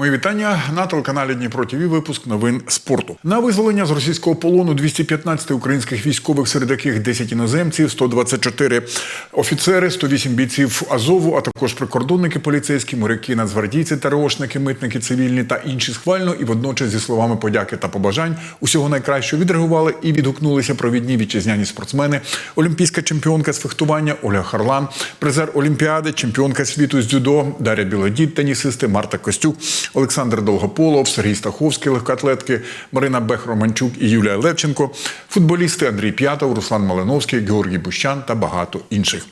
Мої вітання на телеканалі Дніпро ТВ. Випуск новин спорту. На визволення з російського полону 215 українських військових, серед яких 10 іноземців, 124 офіцери, 108 бійців Азову, а також прикордонники поліцейські, моряки, нацгвардійці, ТРОшники, митники цивільні та інші схвально і водночас зі словами подяки та побажань усього найкращого відреагували і відгукнулися провідні вітчизняні спортсмени, олімпійська чемпіонка з фехтування Оля Харлан, призер Олімпіади, чемпіонка світу з дзюдо Дар'я Білодід, тенісисти Марта Костюк, Олександр Долгополов, Сергій Стаховський, легкоатлетки, Марина Бех-Романчук і Юлія Левченко, футболісти Андрій П'ятов, Руслан Малиновський, Георгій Бущан та багато інших.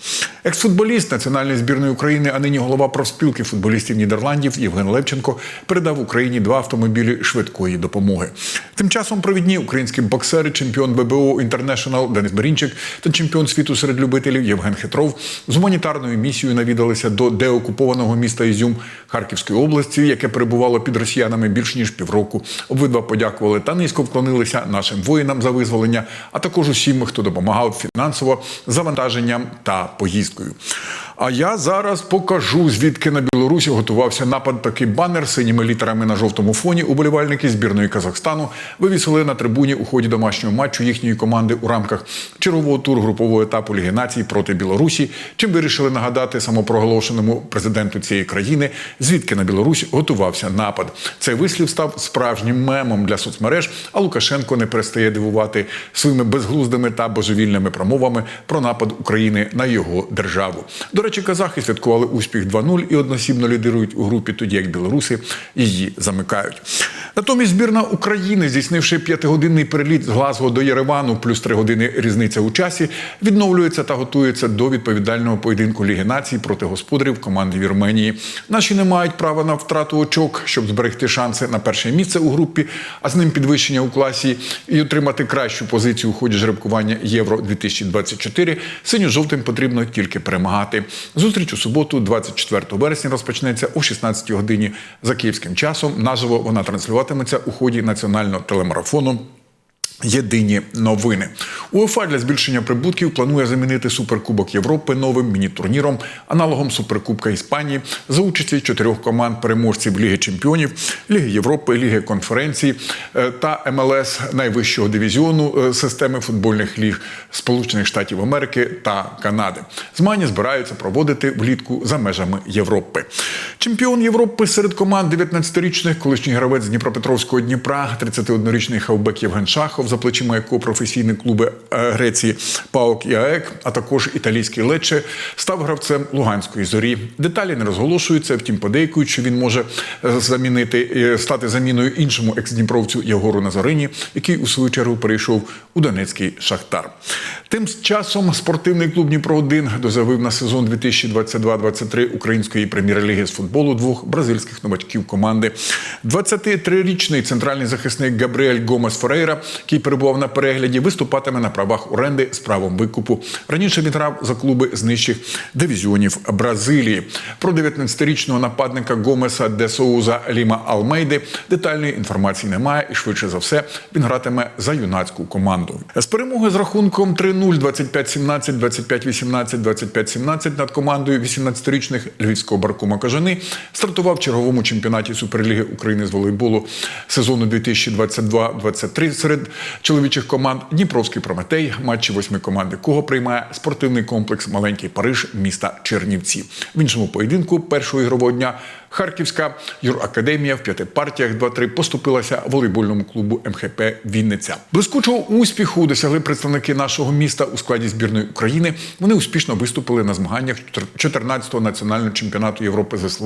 Екс-футболіст національної збірної України, а нині голова профспілки футболістів Нідерландів Євген Левченко передав Україні два автомобілі швидкої допомоги. Тим часом провідні українські боксери, чемпіон ББО Інтернешнл Денис Берінчик та чемпіон світу серед любителів Євген Хитров з гуманітарною місією навідалися до деокупованого міста Ізюм Харківської області, яке перебувало під росіянами більш ніж півроку. Обидва подякували та низько вклонилися нашим воїнам за визволення, а також усім, хто допомагав фінансово завантаженням та поїздкою. А я зараз покажу, звідки на Білорусі готувався напад. Такий банер синіми літерами на жовтому фоні. Уболівальники збірної Казахстану вивісили на трибуні у ході домашнього матчу їхньої команди у рамках чергового туру групового етапу Ліги націй проти Білорусі. Чим вирішили нагадати самопроголошеному президенту цієї країни, звідки на Білорусь готувався напад. Цей вислів став справжнім мемом для соцмереж. А Лукашенко не перестає дивувати своїми безглуздими та божевільними промовами про напад України на його державу. До речі, казахи святкували успіх 2-0 і односібно лідирують у групі, тоді як білоруси її замикають. Натомість збірна України, здійснивши п'ятигодинний переліт з Глазго до Єревану, плюс три години різниця у часі, відновлюється та готується до відповідального поєдинку Ліги націй проти господарів команди Вірменії. Наші не мають права на втрату очок, щоб зберегти шанси на перше місце у групі, а з ним підвищення у класі і отримати кращу позицію у ході жеребкування Євро 2024 Синьо-жовтим потрібно тільки перемагати. Зустріч у суботу, 24 вересня, розпочнеться о 16 годині за київським часом. Наживо вона транслюватиметься у ході національного телемарафону. Єдині новини УЄФА для збільшення прибутків планує замінити суперкубок Європи новим міні-турніром, аналогом Суперкубка Іспанії за участі чотирьох команд переможців Ліги Чемпіонів, Ліги Європи, Ліги конференцій е, та МЛС найвищого дивізіону е, системи футбольних ліг Сполучених Штатів Америки та Канади. Змагання збираються проводити влітку за межами Європи. Чемпіон Європи серед команд 19-річних, колишній гравець Дніпропетровського Дніпра, 31-річний хавбек Євген Шахов, за плечима якого професійні клуби е, Греції ПАОК і АЕК, а також італійський Лече, став гравцем Луганської зорі. Деталі не розголошуються, втім подейкують, що він може е, замінити е, стати заміною іншому екс-дніпровцю Єгору Назарині, який у свою чергу перейшов у Донецький Шахтар. Тим часом спортивний клуб Дніпро 1 дозавив на сезон 2022-23 української прем'єр-ліги з футболу двох бразильських новачків команди. 23-річний центральний захисник Габріель Гомес Ферейра, який перебував на перегляді, виступатиме на правах оренди з правом викупу. Раніше він грав за клуби з нижчих дивізіонів Бразилії. Про 19-річного нападника Гомеса де Соуза Ліма Алмейди детальної інформації немає, і швидше за все він гратиме за юнацьку команду. З перемоги з рахунком 3-0, 25-17, 25-18, 25-17 над командою 18-річних львівського баркума Кажани стартував в черговому чемпіонаті Суперліги України з волейболу сезону 2022-23 серед чоловічих команд Дніпровський Прометей, матчі восьми команди, кого приймає спортивний комплекс Маленький Париж міста Чернівці. В іншому поєдинку першого ігрового дня Харківська юракадемія в п'яти партіях 2-3 поступилася волейбольному клубу МХП Вінниця. Блискучого успіху досягли представники нашого міста у складі збірної України. Вони успішно виступили на змаганнях 14-го національного чемпіонату Європи з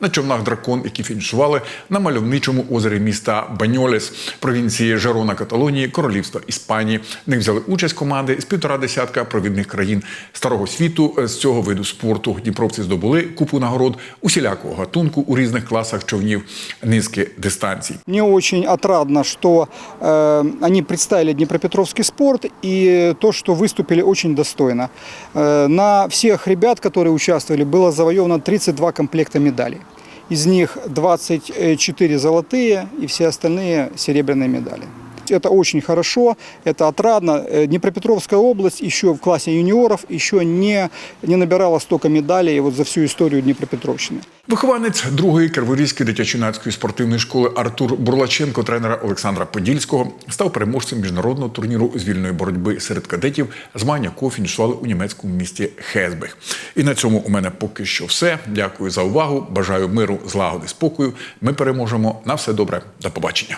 на човнах дракон, які фінішували на мальовничому озері міста Баньолес, провінції Жерона Каталонії, Королівства Іспанії. В них взяли участь команди з півтора десятка провідних країн старого світу з цього виду спорту. Дніпровці здобули купу нагород усілякого гатунку у різних класах човнів низки дистанцій. Мне очень отрадно, что э, они представили Днепропетровский спорт и то, что выступили очень достойно. Э, на всех ребят, которые участвовали, было завоевано 32 комплекта медалей. Из них 24 золотые и все остальные серебряные медали. Это очень хорошо, это отрадно. Э, Днепропетровская область еще в классе юниоров еще не, не набирала столько медалей вот за всю историю Днепропетровщины. Вихованець другої Криворізької дитячо-юнацької спортивної школи Артур Бурлаченко, тренера Олександра Подільського, став переможцем міжнародного турніру з вільної боротьби серед кадетів, змагання якого фінішували у німецькому місті Хезбег. І на цьому у мене поки що все. Дякую за увагу. Бажаю миру, злагоди, спокою. Ми переможемо. На все добре. До побачення.